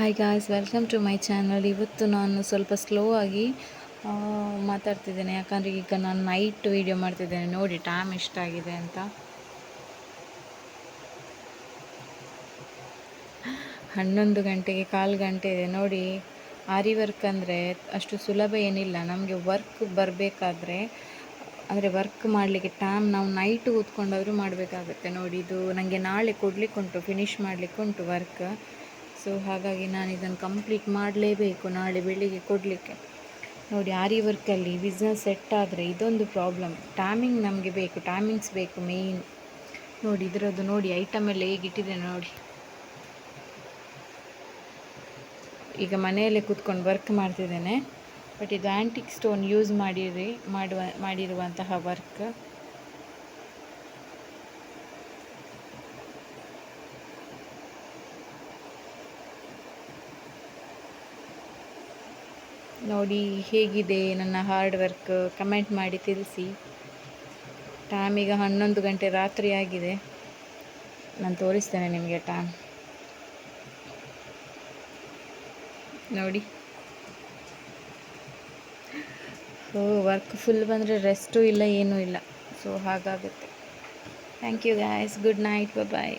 Hi guys welcome to my channel ಇವತ್ತು ನಾನು ಸ್ವಲ್ಪ ಸ್ಲೋ ಆಗಿ ಮಾತಾಡ್ತಿದ್ದೇನೆ. ಯಾಕಂದರೆ ಈಗ ನಾನು ನೈಟ್ ವೀಡಿಯೋ ಮಾಡ್ತಿದ್ದೇನೆ. ನೋಡಿ ಟೈಮ್ ಎಷ್ಟಾಗಿದೆ ಅಂತ. ಹನ್ನೊಂದು ಗಂಟೆಗೆ ಕಾಲು ಗಂಟೆ ಇದೆ. ನೋಡಿ, ಆರಿ ವರ್ಕ್ ಅಂದರೆ ಅಷ್ಟು ಸುಲಭ ಏನಿಲ್ಲ. ನಮಗೆ ವರ್ಕ್ ಬರಬೇಕಾದ್ರೆ, ಅಂದರೆ ವರ್ಕ್ ಮಾಡಲಿಕ್ಕೆ ಟೈಮ್ ನಾವು ನೈಟ್ ಕೂತ್ಕೊಂಡಾದರೂ ಮಾಡಬೇಕಾಗುತ್ತೆ. ನೋಡಿ, ಇದು ನನಗೆ ನಾಳೆ ಕೊಡಲಿಕ್ಕುಂಟು ಫಿನಿಷ್ ಮಾಡಲಿಕ್ಕುಂಟು ವರ್ಕ್ ಸೊ ಹಾಗಾಗಿ ನಾನು ಇದನ್ನು ಕಂಪ್ಲೀಟ್ ಮಾಡಲೇಬೇಕು ನಾಳೆ ಬೆಳಿಗ್ಗೆ ಕೊಡಲಿಕ್ಕೆ. ನೋಡಿ ಆರಿ ವರ್ಕಲ್ಲಿ ಬಿಸ್ನೆಸ್ ಸೆಟ್ ಆದರೆ ಇದೊಂದು ಪ್ರಾಬ್ಲಮ್ ಟೈಮಿಂಗ್ ನಮಗೆ ಬೇಕು ಟೈಮಿಂಗ್ಸ್ ಬೇಕು ಮೇಯ್ನ್ ನೋಡಿ, ಇದರದ್ದು ನೋಡಿ ಐಟಮ್ ಎಲ್ಲ ಹೇಗಿಟ್ಟಿದೆ ನೋಡಿ. ಈಗ ಮನೆಯಲ್ಲೇ ಕೂತ್ಕೊಂಡು ವರ್ಕ್ ಮಾಡ್ತಿದ್ದೇನೆ. ಬಟ್ ಇದು ಆ್ಯಂಟಿಕ್ ಸ್ಟೋನ್ ಯೂಸ್ ಮಾಡಿರಿ, ಮಾಡುವ, ಮಾಡಿರುವಂತಹ ವರ್ಕ್ ನೋಡಿ ಹೇಗಿದೆ ನನ್ನ ಹಾರ್ಡ್ ವರ್ಕ್ ಕಮೆಂಟ್ ಮಾಡಿ ತಿಳಿಸಿ. ಟೈಮ್ ಈಗ ಹನ್ನೊಂದು ಗಂಟೆ ರಾತ್ರಿ ಆಗಿದೆ. ನಾನು ತೋರಿಸ್ತೇನೆ ನಿಮಗೆ ಟೈಮ್ ನೋಡಿ. ಸೊ ವರ್ಕ್ ಫುಲ್ ಬಂದರೆ ರೆಸ್ಟು ಇಲ್ಲ, ಏನೂ ಇಲ್ಲ. So ಹಾಗಾಗುತ್ತೆ. Thank you guys good night bye